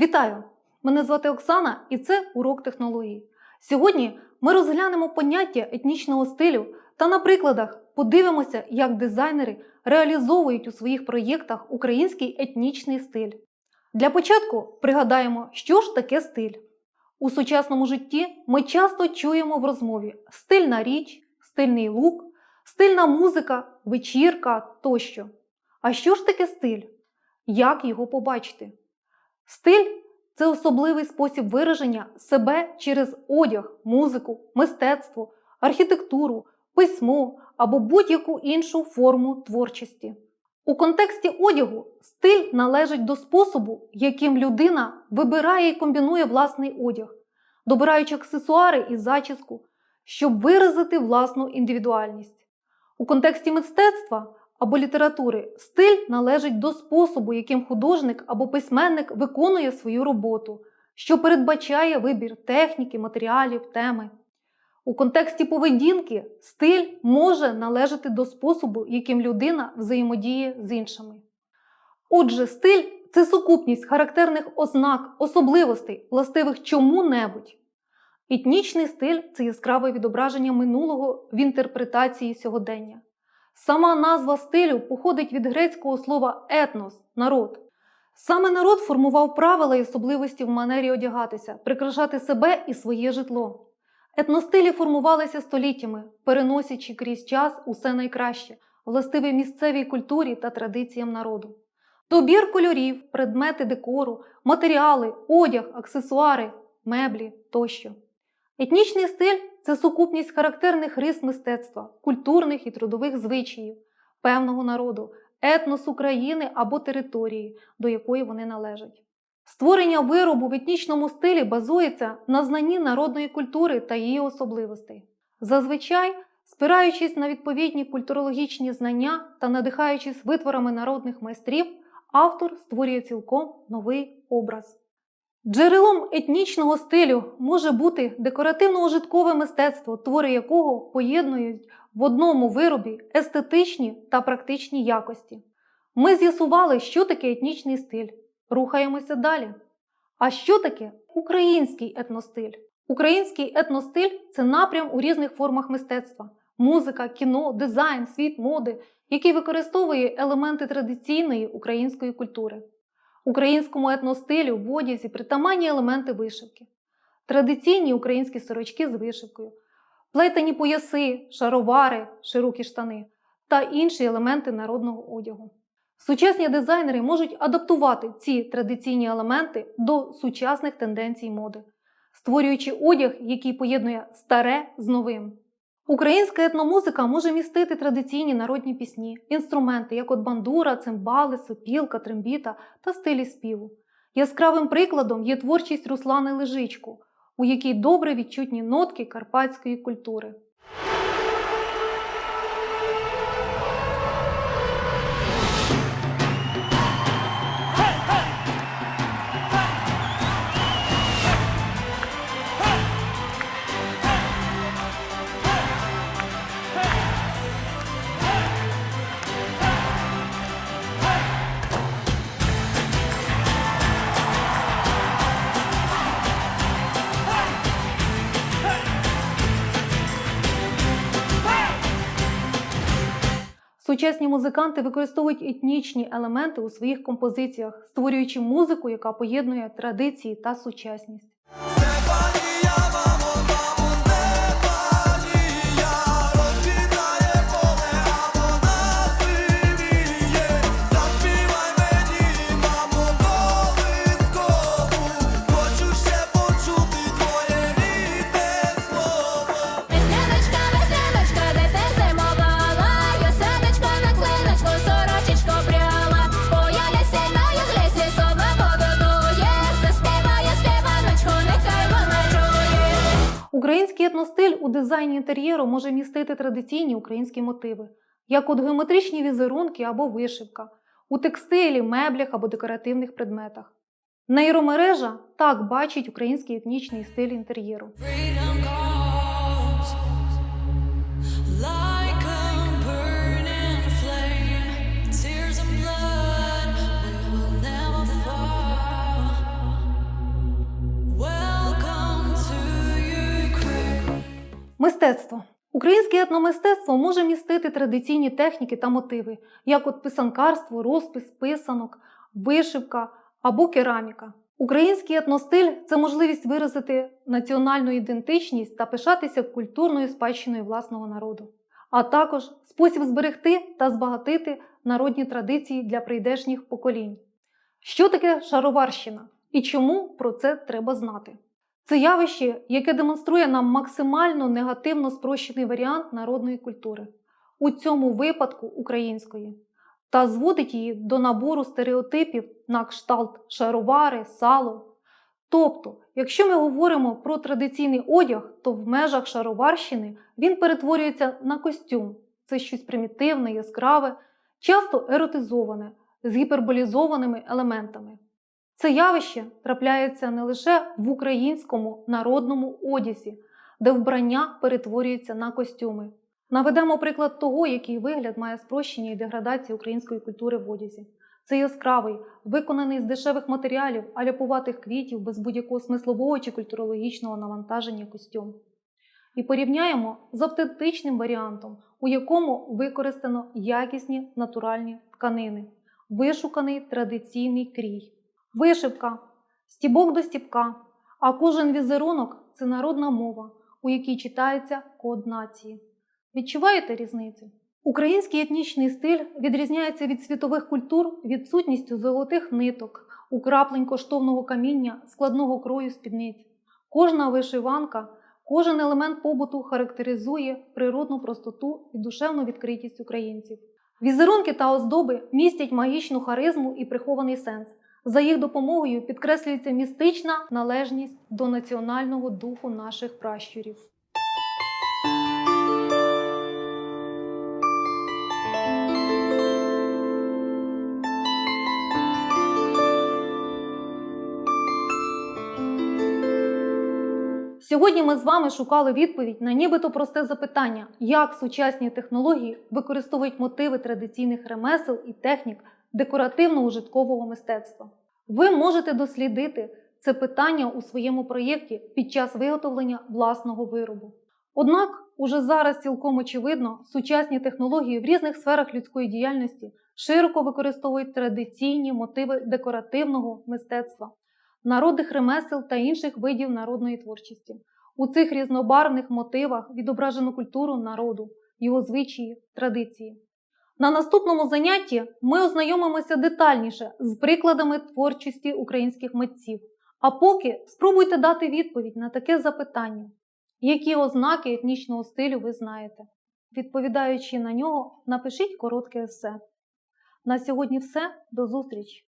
Вітаю! Мене звати Оксана і це урок технології. Сьогодні ми розглянемо поняття етнічного стилю та на прикладах подивимося, як дизайнери реалізовують у своїх проєктах український етнічний стиль. Для початку пригадаємо, що ж таке стиль. У сучасному житті ми часто чуємо в розмові стильна річ, стильний лук, стильна музика, вечірка тощо. А що ж таке стиль? Як його побачити? Стиль це особливий спосіб вираження себе через одяг, музику, мистецтво, архітектуру, письмо або будь-яку іншу форму творчості. У контексті одягу стиль належить до способу, яким людина вибирає і комбінує власний одяг, добираючи аксесуари і зачіску, щоб виразити власну індивідуальність. У контексті мистецтва або літератури стиль належить до способу, яким художник або письменник виконує свою роботу, що передбачає вибір техніки, матеріалів, теми. У контексті поведінки стиль може належати до способу, яким людина взаємодіє з іншими. Отже, стиль це сукупність характерних ознак, особливостей, властивих чому-небудь. Етнічний стиль це яскраве відображення минулого в інтерпретації сьогодення. Сама назва стилю походить від грецького слова етнос народ. Саме народ формував правила і особливості в манері одягатися, прикрашати себе і своє житло. Етностилі формувалися століттями, переносячи крізь час усе найкраще, властиве місцевій культурі та традиціям народу. Добір кольорів, предмети декору, матеріали, одяг, аксесуари, меблі тощо. Етнічний стиль це сукупність характерних рис мистецтва, культурних і трудових звичаїв, певного народу, етнос України або території, до якої вони належать. Створення виробу в етнічному стилі базується на знанні народної культури та її особливостей. Зазвичай, спираючись на відповідні культурологічні знання та надихаючись витворами народних майстрів, автор створює цілком новий образ. Джерелом етнічного стилю може бути декоративно-ужиткове мистецтво, твори якого поєднують в одному виробі естетичні та практичні якості. Ми з'ясували, що таке етнічний стиль. Рухаємося далі. А що таке український етностиль? Український етностиль це напрям у різних формах мистецтва: музика, кіно, дизайн, світ моди, який використовує елементи традиційної української культури. Українському етностилю в одязі притаманні елементи вишивки, традиційні українські сорочки з вишивкою, плетені пояси, шаровари, широкі штани та інші елементи народного одягу. Сучасні дизайнери можуть адаптувати ці традиційні елементи до сучасних тенденцій моди, створюючи одяг, який поєднує старе з новим. Українська етномузика може містити традиційні народні пісні, інструменти, як от бандура, цимбали, сопілка, трембіта та стилі співу. Яскравим прикладом є творчість Руслани Лежичку, у якій добре відчутні нотки карпатської культури. Сучасні музиканти використовують етнічні елементи у своїх композиціях, створюючи музику, яка поєднує традиції та сучасність. Український етностиль у дизайні інтер'єру може містити традиційні українські мотиви, як от геометричні візерунки або вишивка, у текстилі, меблях або декоративних предметах. Нейромережа так бачить український етнічний стиль інтер'єру. Мистецтво. Українське етномистецтво може містити традиційні техніки та мотиви, як от писанкарство, розпис, писанок, вишивка або кераміка. Український етностиль це можливість виразити національну ідентичність та пишатися культурною спадщиною власного народу, а також спосіб зберегти та збагатити народні традиції для прийдешніх поколінь. Що таке шароварщина і чому про це треба знати? Це явище, яке демонструє нам максимально негативно спрощений варіант народної культури, у цьому випадку української, та зводить її до набору стереотипів на кшталт шаровари, сало. Тобто, якщо ми говоримо про традиційний одяг, то в межах шароварщини він перетворюється на костюм. Це щось примітивне, яскраве, часто еротизоване, з гіперболізованими елементами. Це явище трапляється не лише в українському народному одязі, де вбрання перетворюється на костюми. Наведемо приклад того, який вигляд має спрощення і деградація української культури в одязі. Це яскравий, виконаний з дешевих матеріалів, а ляпуватих квітів без будь-якого смислового чи культурологічного навантаження костюм. І порівняємо з автентичним варіантом, у якому використано якісні натуральні тканини, вишуканий традиційний крій. Вишивка, стібок до стібка, а кожен візерунок це народна мова, у якій читається код нації. Відчуваєте різницю? Український етнічний стиль відрізняється від світових культур відсутністю золотих ниток, украплень коштовного каміння, складного крою спідниць. Кожна вишиванка, кожен елемент побуту характеризує природну простоту і душевну відкритість українців. Візерунки та оздоби містять магічну харизму і прихований сенс. За їх допомогою підкреслюється містична належність до національного духу наших пращурів. Сьогодні ми з вами шукали відповідь на нібито просте запитання, як сучасні технології використовують мотиви традиційних ремесел і технік декоративно-ужиткового мистецтва. Ви можете дослідити це питання у своєму проєкті під час виготовлення власного виробу. Однак, уже зараз цілком очевидно, сучасні технології в різних сферах людської діяльності широко використовують традиційні мотиви декоративного мистецтва, народних ремесел та інших видів народної творчості. У цих різнобарвних мотивах відображено культуру народу, його звичаї, традиції. На наступному занятті ми ознайомимося детальніше з прикладами творчості українських митців. А поки спробуйте дати відповідь на таке запитання: які ознаки етнічного стилю ви знаєте? Відповідаючи на нього, напишіть коротке есе. На сьогодні все. До зустрічі!